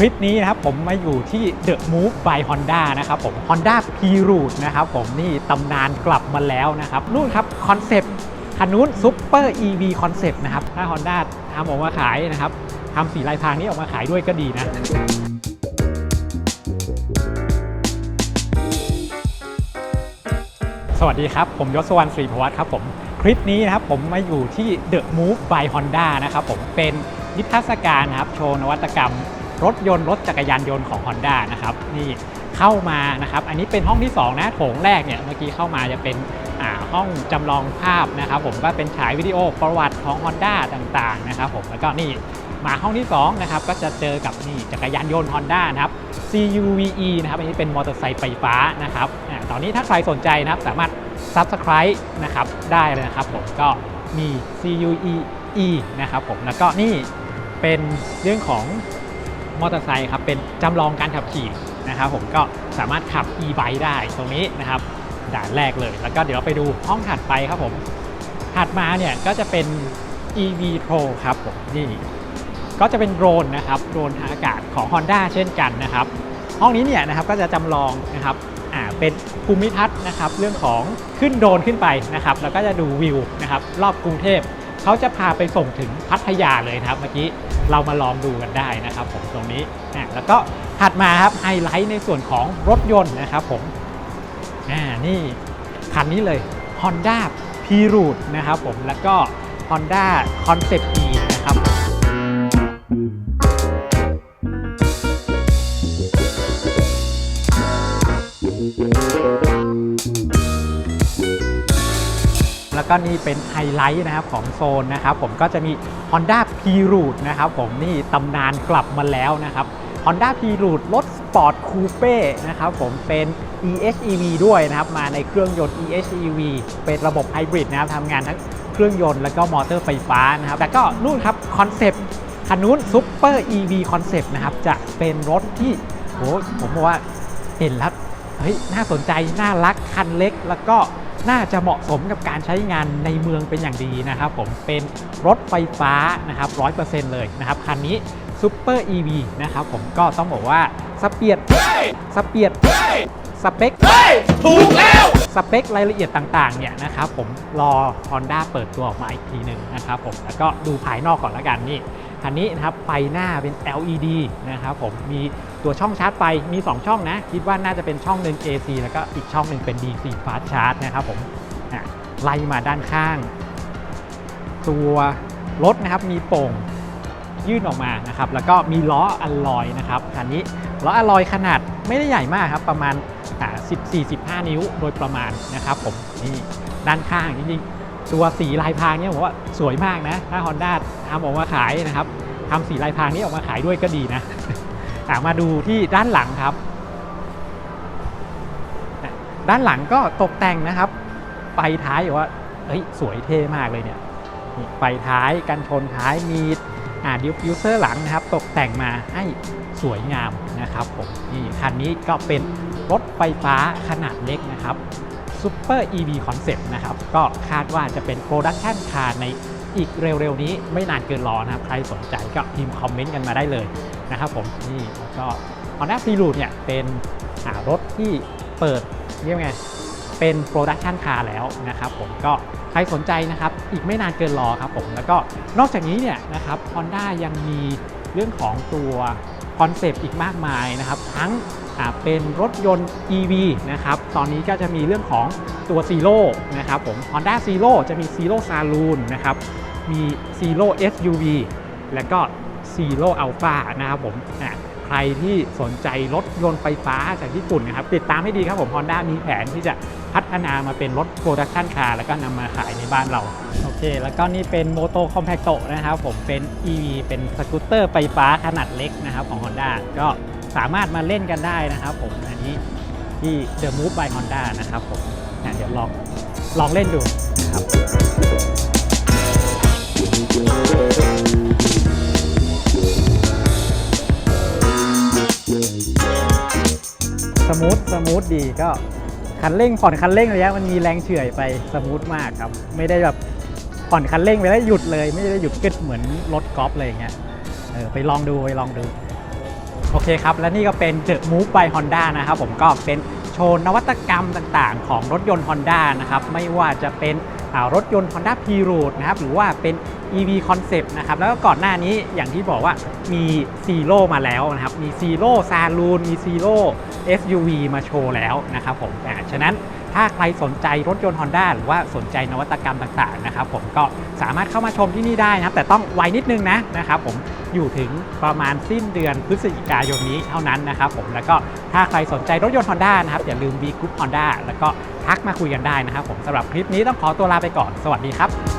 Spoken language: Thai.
คลิปนี้นะครับผมมาอยู่ที่ The Move by Honda นะครับผม Honda P Route นะครับผมนี่ตำนานกลับมาแล้วนะครับนู่นครับคอนเซปต์คันนู้น Super EV Concept นะครับ ถ้า Honda ทำออกมาขายนะครับทำสีลายพรางนี้ออกมาขายด้วยก็ดีนะสวัสดีครับ ผมยศวรรณศรีพวัตครับผม คลิปนี้นะครับผมมาอยู่ที่ The Move by Honda นะครับผมเป็นนิทรรศการนะครับโชว์นวัตกรรม รถยนต์รถจักรยานยนต์ของ Honda นะครับนี่เข้ามานะครับ อันนี้เป็นห้องที่ 2 นะโถงแรกเนี่ยเมื่อกี้เข้ามาจะเป็นห้องจำลองภาพนะครับ ผมก็เป็นฉายวิดีโอประวัติของ Honda ต่างๆนะครับผมแล้วก็นี่มาห้องที่2นะครับก็จะเจอกับนี่จักรยานยนต์ Honda นะครับ CUVe นะครับอันนี้เป็นมอเตอร์ไซค์ไฟฟ้านะครับตอนนี้ถ้าใครสนใจนะครับสามารถ Subscribe นะครับได้เลยนะครับผมก็มี CUEE นะครับผมแล้วก็นี่เป็นเรื่องของ มอเตอร์ไซค์ครับเป็นจำลองการขับขี่นะครับผมก็สามารถขับ e-bike ได้ตรงนี้นะครับด่านแรกเลย แล้วก็เดี๋ยวเราไปดูห้องถัดไปครับผมถัดมาเนี่ยก็จะเป็น EV Pro ครับผมนี่ก็จะเป็นโดรนนะครับโดรนทางอากาศของ Honda เช่นกันนะครับ ห้องนี้เนี่ยนะครับก็จะจำลองนะครับอ่าเป็นภูมิทัศน์นะครับเรื่องของขึ้นโดรนขึ้นไปนะครับแล้วก็จะดูวิวนะครับรอบกรุงเทพ เขาจะพาไปส่งถึงพัทยาเลยนะครับ เมื่อกี้เรามาลองดูกันได้นะครับผมตรงนี้อ่าแล้วก็ถัดมาครับไฮไลท์ในส่วนของรถยนต์นะครับผมอ่านี่คันนี้เลย Honda p r o o t นะครับผมแล้วก็ Honda Concept E นะครับ แล้วก็นี่เป็นไฮไลท์นะครับของโซนนะครับผมก็จะมี Honda P Route นะครับผมนี่ตำนานกลับมาแล้วนะครับ Honda P Route รถสปอร์ตคูเป้นะครับผมเป็น EHEV ด้วยนะครับ มาในเครื่องยนต์ EHEV เป็นระบบไฮบริดนะครับทำงานทั้งเครื่องยนต์แล้วก็มอเตอร์ไฟฟ้านะครับแล้วก็นู่นครับคอนเซปต์คันนู้น Super EV Concept นะครับจะเป็นรถที่โหผมบอกว่าเห็นแล้วเฮ้ยน่าสนใจน่ารักคันเล็กแล้วก็ น่าจะเหมาะสมกับการใช้งานในเมืองเป็นอย่างดีนะครับผมเป็นรถไฟฟ้านะครับ100%เลยนะครับคันนี้ Super EV นะครับผมก็ต้องบอกว่าสเปียดสเปียดสเปคถูกแล้ว สเปครายละเอียดต่าง ๆ เนี่ยนะครับผมรอ Honda เปิดตัวออกมาอีกทีหนึ่งนะครับผมแล้วก็ดูภายนอกก่อนละกันนี่ คันนี้นะครับไฟหน้าเป็น LED นะครับผมมีตัวช่องชาร์จไฟมี 2 ช่องนะ คิดว่าน่าจะเป็นช่องหนึ่ง AC แล้วก็อีกช่องหนึ่งเป็น DC Fast Charge นะครับผมไล่มาด้านข้าง ตัวรถนะครับมีโป่งยื่นออกมานะครับแล้วก็มีล้ออัลลอยนะครับคันนี้ล้ออัลลอยขนาดไม่ได้ใหญ่มากครับประมาณอ่า14-15 นิ้วโดยประมาณนะครับผมนี่ด้านข้างจริงๆ ตัวสีลายพรางเนี่ยผมว่าสวยมากนะ ถ้า Honda ทำออกมาขายนะครับทำสีลายพรางนี้ออกมาขายด้วยก็ดีนะมาดูที่ด้านหลังครับ ด้านหลังก็ตกแต่งนะครับ ไฟท้ายอยู่ว่าเฮ้ยสวยเท่มากเลยเนี่ยไฟท้ายกันชนท้ายมีดิฟิวเซอร์หลังนะครับ ตกแต่งมาให้สวยงามนะครับผมนี่คันนี้ก็เป็นรถไฟฟ้าขนาดเล็กนะครับ Super EV Concept นะครับ ก็คาดว่าจะเป็นโปรดักชันคาร์ในอีกเร็วๆนี้ไม่นานเกินรอนะครับ ใครสนใจก็พิมพ์คอมเมนต์กันมาได้เลยนะครับผมนี่ก็ Honda c r o o t เนี่ยเป็นรถที่เปิดเรียกไงเป็นโปรดักชันคาร์แล้วนะครับผมก็ใครสนใจนะครับอีกไม่นานเกินรอครับผมแล้วก็นอกจากนี้เนี่ยนะครับ Honda ยังมีเรื่องของตัว คอนเซปต์อีกมากมายนะครับ ทั้งเป็นรถยนต์ EV นะครับ ตอนนี้ก็จะมีเรื่องของตัว Zero นะครับผม Honda Zero จะมี Zero Saloon นะครับ มี Zero SUV แล้วก็ Zero Alpha นะครับผมใครที่สนใจรถยนต์ไฟฟ้าจากญี่ปุ่นนะครับ ติดตามให้ดีครับผม Honda มีแผนที่จะพัฒนามาเป็นรถโปรดักชันคาร์แล้วก็นำมาขายในบ้านเรา เค แล้วก็นี่เป็นโมโตคอมแพคโตนะครับผมเป็น EV เป็นสกูตเตอร์ไฟฟ้าขนาดเล็กนะครับของ Honda ก็สามารถมาเล่นกันได้นะครับผมอันนี้ที่ The Move by Honda นะครับผมเดี๋ยวลองลองเล่นดูนะครับสมูทสมูทดีก็คันเร่งผ่อนคันเร่งระยะมันมีแรงเฉื่อยไปสมูทมากครับ ไม่ได้แบบ ผ่อนคันเร่งไปแล้วหยุดเลย ไม่ได้หยุดกึดเหมือนรถกอล์ฟเลยอย่างเงี้ยเออไปลองดูไปลองดู โอเคครับ และนี่ก็เป็น The Move by Honda นะครับผมก็เป็นโชว์นวัตกรรมต่างๆ ของรถยนต์ Honda นะครับไม่ว่าจะเป็นรถยนต์ Honda p r o o t นะครับหรือว่าเป็น EV Concept นะครับแล้วก็ก่อนหน้านี้อย่างที่บอกว่ามี Zero มาแล้วนะครับมี Zero Saloon มี Zero SUV มาโชว์แล้วนะครับผมฉะนั้น ถ้าใครสนใจรถยนต์ Honda หรือว่าสนใจนวัตกรรมต่างๆนะครับผมก็สามารถเข้ามาชมที่นี่ได้นะครับ แต่ต้องไวนิดนึงนะนะครับผมอยู่ถึงประมาณสิ้นเดือนพฤศจิกายนนี้เท่านั้นนะครับผมแล้วก็ถ้าใครสนใจรถยนต์ Honda นะครับอย่าลืม V Group Honda แล้วก็ทักมาคุยกันได้นะครับผมสำหรับคลิปนี้ต้องขอตัวลาไปก่อนสวัสดีครับ